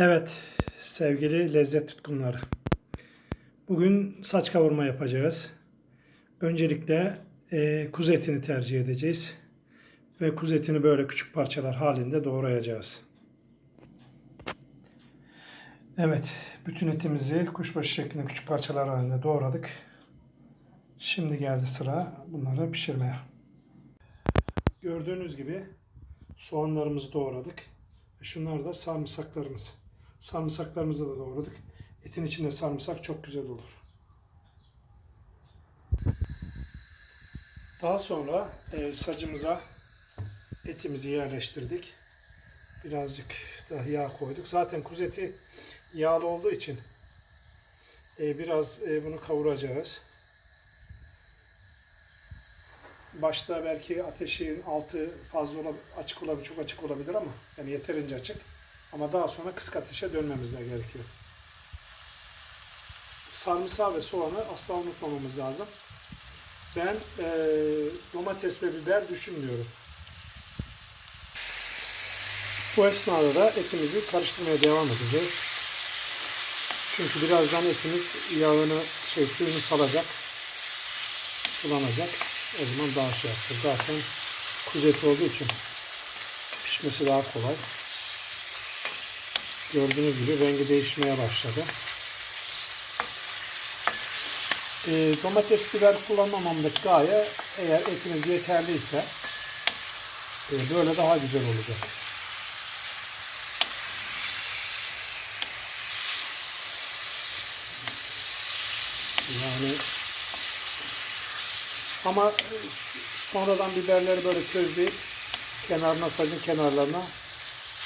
Evet sevgili lezzet tutkunları. Bugün saç kavurma yapacağız. Öncelikle e, kuzu etini tercih edeceğiz. Ve kuzu etini böyle küçük parçalar halinde doğrayacağız. Evet, bütün etimizi kuşbaşı şeklinde küçük parçalar halinde doğradık. Şimdi geldi sıra bunları pişirmeye. Gördüğünüz gibi soğanlarımızı doğradık. Şunlar da sarımsaklarımız. Sarımsaklarımızı da doğradık. Etin içinde sarımsak çok güzel olur. Daha sonra e, sacımıza etimizi yerleştirdik. Birazcık da yağ koyduk. Zaten kuzu eti yağlı olduğu için e, biraz e, bunu kavuracağız. Başta belki ateşin altı fazla olabilir, açık olabilir, çok açık olabilir ama yani yeterince açık. Ama daha sonra kısık ateşe dönmemiz de gerekiyor. Sarımsağı ve soğanı asla unutmamamız lazım. Ben e, domates ve biber düşünmüyorum. Bu esnada da etimizi karıştırmaya devam edeceğiz. Çünkü birazdan etimiz yağını, şey suyunu salacak, sulanacak. O zaman daha şey yapacağız. Zaten kuzu eti olduğu için pişmesi daha kolay. Gördüğünüz gibi rengi değişmeye başladı. E, domates biber kullanmamamdaki gaye eğer etiniz yeterliyse e, böyle daha güzel olacak. Yani ama sonradan biberleri böyle közleyip kenarına sacın kenarlarına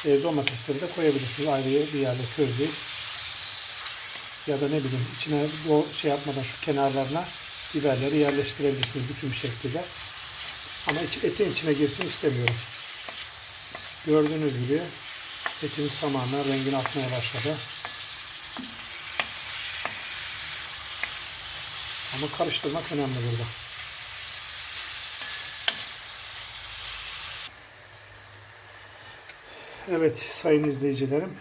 e, domatesleri de koyabilirsiniz. Ayrı bir yerde közleyip ya da ne bileyim içine o şey yapmadan şu kenarlarına biberleri yerleştirebilirsiniz bütün şekilde. Ama iç, etin içine girsin istemiyorum. Gördüğünüz gibi etimiz tamamen rengini atmaya başladı. Ama karıştırmak önemli burada. Evet sayın izleyicilerim.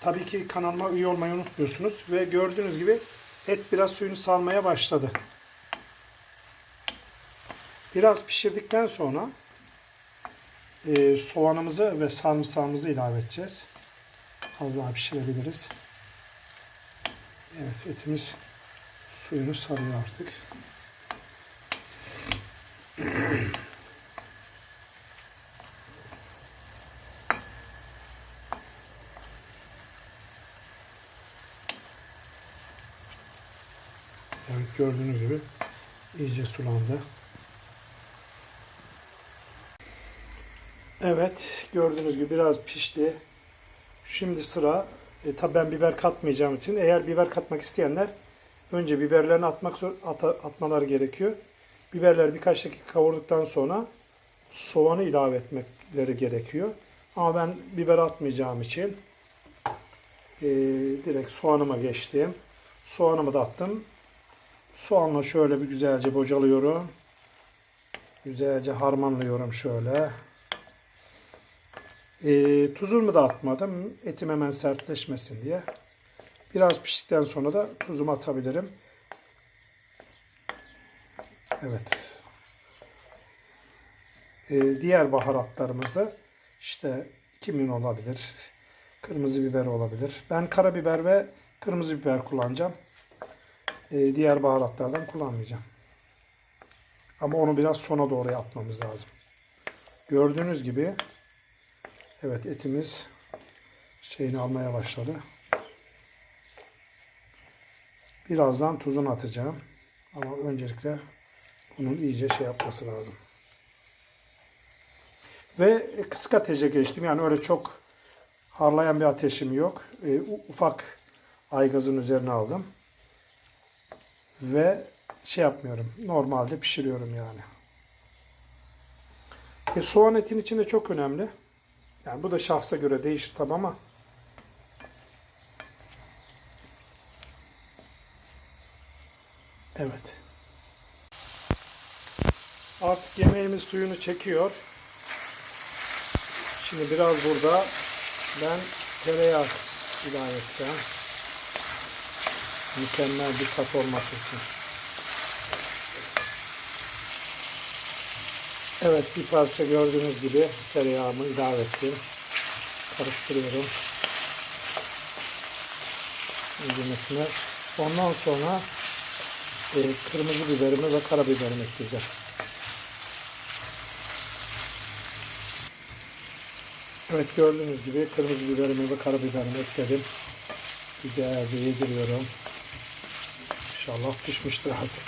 Tabii ki kanalıma üye olmayı unutmuyorsunuz. Ve gördüğünüz gibi et biraz suyunu salmaya başladı. Biraz pişirdikten sonra e, soğanımızı ve sarımsağımızı ilave edeceğiz. Az daha pişirebiliriz. Evet etimiz suyunu sarıyor artık. Evet gördüğünüz gibi iyice sulandı. Evet gördüğünüz gibi biraz pişti. Şimdi sıra e, tabi ben biber katmayacağım için eğer biber katmak isteyenler önce biberlerini atmak zor, at, atmaları gerekiyor. Biberler birkaç dakika kavurduktan sonra soğanı ilave etmekleri gerekiyor. Ama ben biber atmayacağım için e, direkt soğanıma geçtim. Soğanımı da attım. Soğanla şöyle bir güzelce bocalıyorum. Güzelce harmanlıyorum şöyle. E, tuzumu da atmadım. Etim hemen sertleşmesin diye. Biraz piştikten sonra da tuzumu atabilirim. Evet. E, diğer baharatlarımızı işte kimyon olabilir. Kırmızı biber olabilir. Ben karabiber ve kırmızı biber kullanacağım. E, diğer baharatlardan kullanmayacağım. Ama onu biraz sona doğru yapmamız lazım. Gördüğünüz gibi evet etimiz şeyini almaya başladı. Birazdan tuzunu atacağım. Ama öncelikle bunun iyice şey yapması lazım. Ve kısık ateşe geçtim. Yani öyle çok harlayan bir ateşim yok. E, ufak aygazın üzerine aldım. Ve şey yapmıyorum. Normalde pişiriyorum yani. E, soğan etin içinde çok önemli. Yani bu da şahsa göre değişir tabi ama Evet. Artık yemeğimiz suyunu çekiyor. Şimdi biraz burada ben tereyağı ilave edeceğim. Mükemmel bir tat olması için. Evet bir parça gördüğünüz gibi tereyağımı ilave ettim. Karıştırıyorum. İzlemesine. Ondan sonra e, kırmızı biberimi ve karabiberimi ekleyeceğim. Evet gördüğünüz gibi kırmızı biberimi ve karabiberimi ekledim. Güzelce yediriyorum. İnşallah pişmiştir artık.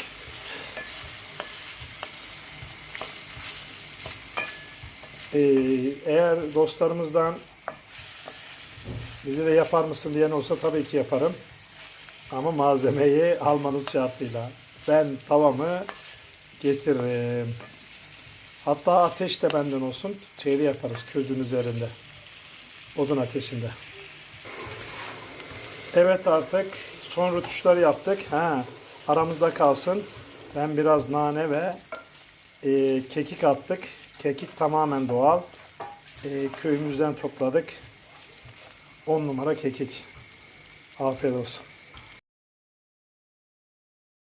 Ee, eğer dostlarımızdan bizi de yapar mısın diyen olsa tabii ki yaparım. Ama malzemeyi almanız şartıyla. Ben tavamı getiririm. Hatta ateş de benden olsun. Şeyde yaparız közün üzerinde. Odun ateşinde. Evet artık son rötuşları yaptık. Ha, aramızda kalsın. Ben biraz nane ve e, kekik attık. Kekik tamamen doğal. E, köyümüzden topladık. 10 numara kekik. Afiyet olsun.